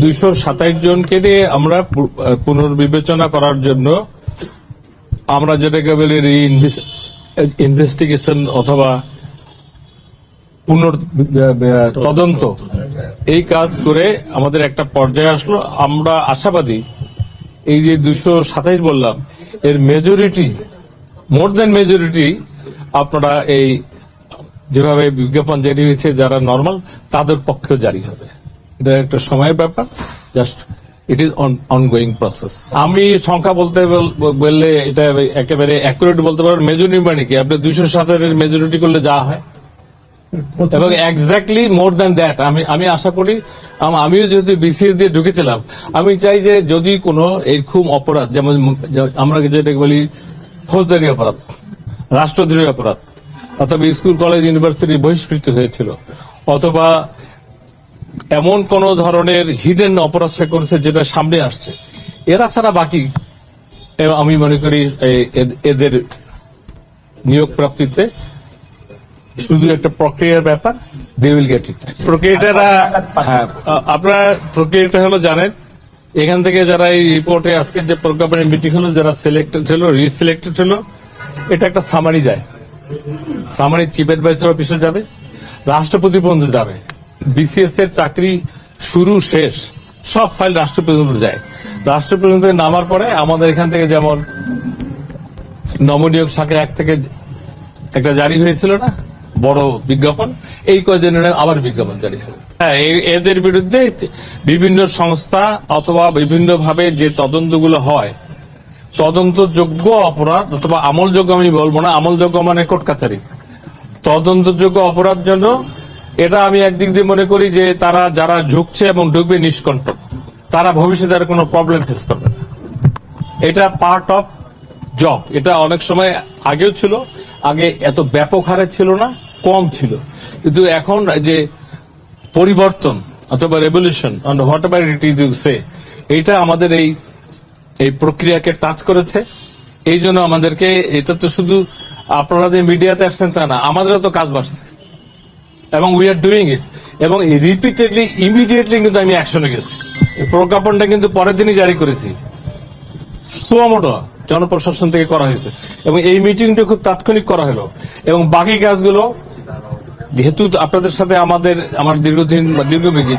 দুইশো সাতাইশ জনকে নিয়ে আমরা পুনর্বিবেচনা করার জন্য আমরা যেটাকে বলি ইনভেস্টিগেশন অথবা পুনর তদন্ত। এই কাজ করে আমাদের একটা পর্যায়ে আসলো। আমরা আশাবাদী এই যে দুশো সাতাইশ বললাম, এর মেজরিটি মোর দেন মেজরিটি আপনারা এই যেভাবে বিজ্ঞাপন জারি হয়েছে, যারা নর্মাল তাদের পক্ষেও জারি হবে। এটা একটা সময়ের ব্যাপার just it is ongoing process আমি সংখ্যা বলতে বল- বললে এটা একেবারে অ্যাকুরেট বলতে পারবেন মেজরিটি মানে কি? আপনি দুইশো সাতের মেজরিটি করলে যা হয়। এবং এক্স্যাক্টলি মোর দ্যান দ্যাট আমি আমি আশা করি আমিও যেহেতু বিসিএস দিয়ে ঢুকেছিলাম, আমি চাই যে যদি কোনো এরকম অপরাধ, যেমন আমরা যেটাকে বলি ফৌজদারি অপরাধ, রাষ্ট্রদ্রোহী অপরাধ, অথবা স্কুল, কলেজ, ইউনিভার্সিটি বহিষ্কৃত হয়েছিল, অথবা এমন কোন ধরনের হিডেন অপরাধ সে করেছে যেটা সামনে আসছে। এরা ছাড়া বাকি আমি মনে করি এদের নিয়োগ প্রাপ্তিতে শুধু একটা প্রক্রিয়ার ব্যাপার দে উইল গেট ইট প্রক্রিয়াটা হ্যাঁ আপনারা প্রক্রিয়াটা হলো জানেন এখান থেকে যারা এই রিপোর্টে আজকে যে প্রজ্ঞাপনের মিটিং হলো যারা সিলেক্টেড হলো রিসিলেক্টেড হলো এটা একটা সামারি যায়। সামারি চিফ অ্যাডভাইসার অফিসে যাবে রাষ্ট্রপতি পর্যন্ত যাবে। বিসিএস এর চাকরি শুরু শেষ, সব ফাইল রাষ্ট্রপতি পর্যন্ত যায়। রাষ্ট্রপতি পর্যন্ত নামার পরে আমাদের এখান থেকে যেমন নমনীয় শাখা এক থেকে একটা জারি হয়েছিল না, বড় বিজ্ঞাপন, এই কয়দিনের আবার বিজ্ঞাপন জারি হবে হ্যাঁ এদের বিরুদ্ধে বিভিন্ন সংস্থা অথবা বিভিন্ন ভাবে যে তদন্তগুলো হয়, তদন্তযোগ্য অপরাধ অথবা আমলযোগ্য আমি বলব না, আমলযোগ্য মানে কোর্ট কাছারি তদন্তযোগ্য অপরাধ জন্য এটা আমি একদিক দিয়ে মনে করি যে তারা যারা ঝুঁকছে এবং ঢুকবে নিষ্কণ্টক তারা ভবিষ্যতে আর কোনো প্রবলেম ফেস করবে না। এটা পার্ট অফ জব এটা অনেক সময় আগেও ছিল, আগে এত ব্যাপক হারে ছিল না, কম ছিল। কিন্তু এখন যে পরিবর্তন অথবা revolution whatever it is you say এইটা আমাদের এই এই প্রক্রিয়াকে টাচ করেছে। এই জন্য আমাদেরকে, এটা তো শুধু আপনারা যে মিডিয়াতে আসছেন তা না, আমাদেরও তো কাজ বাড়ছে। এবং উই আর ডুইং ইট এবং রিপিটেডলি ইমিডিয়েটলি কিন্তু আমি অ্যাকশনে গেছি। প্রজ্ঞাপনটা কিন্তু পরের দিনই জারি করেছি। সুয়ামোটো জনপ্রশাসন থেকে করা হয়েছে। এবং এই মিটিংটা খুব তাৎক্ষণিক করা হলো। এবং বাকি কাজগুলো, যেহেতু আপনাদের সাথে আমাদের, আমার দীর্ঘদিন দীর্ঘমেয়াদী,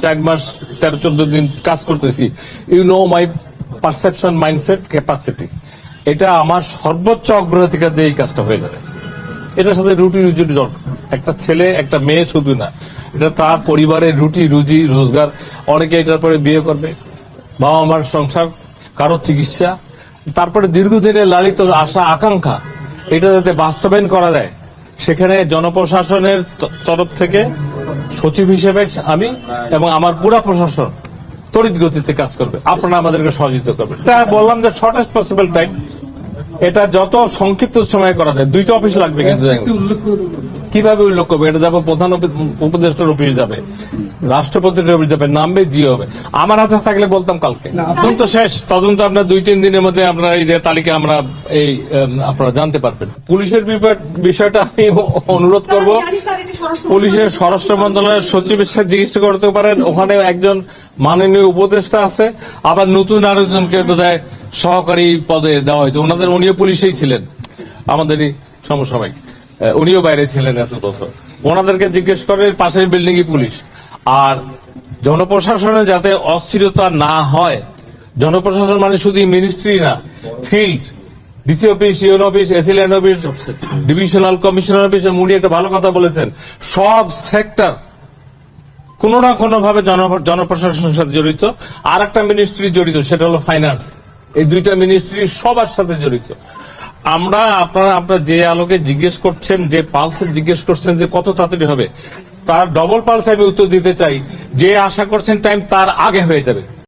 চার মাস, তেরো, চোদ্দ দিন কাজ করতেছি। You know my perception mindset capacity এটা আমার সর্বোচ্চ অগ্রাধিকার দিয়ে এই কাজটা হয়ে যাবে। এটার সাথে রুটি রুজি একটা ছেলে, একটা মেয়ে শুধু না। এটা তার পরিবারের রুটি, রুজি, রোজগার। অনেকে এটার পরে বিয়ে করবে। বাবা মার সংসার কারও চিকিৎসা। তারপরে দীর্ঘদিনের লালিত আশা, আকাঙ্ক্ষা। এটা যাতে বাস্তবায়ন করা যায়। সেখানে জনপ্রশাসনের তরফ থেকে সচিব হিসেবে আমি এবং আমার পুরা প্রশাসন তড়িৎ গতিতে কাজ করবে। আপনারা আমাদেরকে সহযোগিতা করবেন। বললাম যে শর্টেস্ট পসিবল টাইম এটা যত সংক্ষিপ্ত সময় করা যায় দুইটা অফিস লাগবে কীভাবে উল্লেখ করবে? এটা যাবে প্রধান উপদেষ্টার অফিস যাবে রাষ্ট্রপতির অফিস যাবে নামবে জি হবে। আমার হাতে থাকলে বলতাম কালকে। তদন্ত শেষ। তদন্ত আপনার দুই তিন দিনের মধ্যে আপনার এই যে তালিকা আমরা এই আপনারা জানতে পারবেন। পুলিশের বিষয়টা আমি অনুরোধ করব। পুলিশের স্বরাষ্ট্র মন্ত্রণালয়ের সচিবের সাথে জিজ্ঞেস করতে পারেন ওখানে একজন মাননীয় উপদেষ্টা আছে, আবার নতুন আরেকজনকে বোধহয় সহকারী পদে দেওয়া হয়েছে। ওনাদের, উনিও পুলিশেই ছিলেন। আমাদেরই সমসাময়িক। উনিও বাইরে ছিলেন এত বছর। ওনাদেরকে জিজ্ঞেস করে, পাশের বিল্ডিং পুলিশ। আর জনপ্রশাসনে যাতে অস্থিরতা না হয়, জনপ্রশাসন মানে শুধু মিনিস্ট্রি না field DC office UNO office AC land office divisional commissioner office উনি একটা ভালো কথা বলেছেন। সব সেক্টর কোনো না কোনো ভাবে জন- জনপ্রশাসনের সাথে জড়িত। আর একটা মিনিস্ট্রি জড়িত সেটা হলো ফাইন্যান্স এই দুইটা মিনিস্ট্রি সবার সাথে জড়িত। আমরা আপনারা আপনার যে আলোকে জিজ্ঞেস করছেন যে পালসে জিজ্ঞেস করছেন যে কত তাড়াতাড়ি হবে তার ডবল পালসে আমি উত্তর দিতে চাই। যে আশা করছেন টাইম তার আগে হয়ে যাবে।